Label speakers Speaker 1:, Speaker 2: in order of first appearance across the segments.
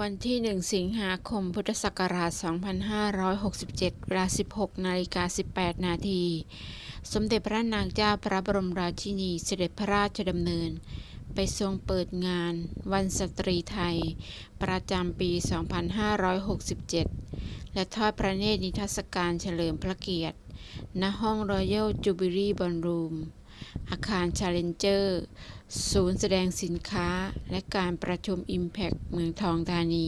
Speaker 1: วันที่ 1 สิงหาคม พุทธศักราช 2567 เวลา 16 นาฬิกา 18 นาที สมเด็จพระนางเจ้าพระบรมราชินีเสด็จพระราชดำเนิน ไปทรงเปิดงาน วันสตรีไทย ประจำปี 2567 และทอดพระเนตรนิทรรศการเฉลิมพระเกียรติ ณ ห้อง Royal Jubilee Ballroom อ อาคาร Challenger ศูนย์แสดงสินค้า และการประชุม Impact เมืองทองธานี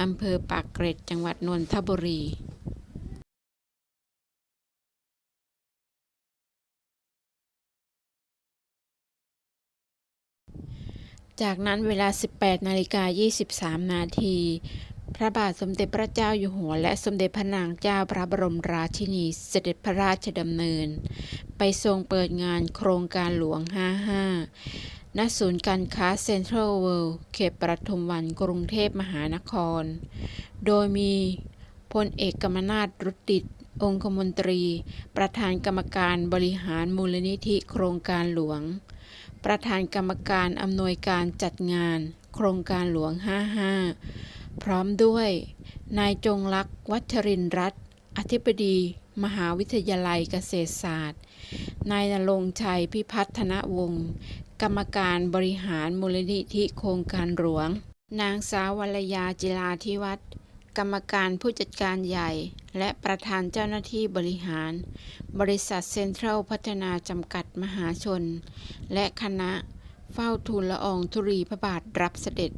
Speaker 1: อำเภอปากเกร็ด จังหวัดนนทบุรีจากนั้นเวลา 18 นาฬิกา 23 นาที พระบาทสมเด็จพระเจ้าอยู่หัว และสมเด็จพระนางเจ้าพระบรมราชินีเสด็จพระราชดำเนิน ไปทรงเปิดงานโครงการหลวง 55 ณ ศูนย์การค้าเซ็นทรัลเวิลด์เขตปทุมวันกรุงเทพมหานคร โดยมีพลเอกกมนาถรุติตองคมนตรี ประธานกรรมการบริหารมูลนิธิโครงการหลวง ประธานกรรมการอำนวยการจัดงาน โครงการหลวง 55 พร้อมด้วย นายจงลักษณ์วัชรินรัตน์อธิบดี มหาวิทยาลัยเกษตรศาสตร์ นายณรงชัยพิพัฒนวงศ์กรรมการบริหารมูลนิธิโครงการหลวง นางสาววรยาจิราธิวัฒน์กรรมการผู้จัดการใหญ่ และประธานเจ้าหน้าที่บริหาร บริษัทเซ็นทรัลพัฒนาจำกัดมหาชน และคณะเฝ้าทูลละอองธุลีพระบาทรับเสด็จ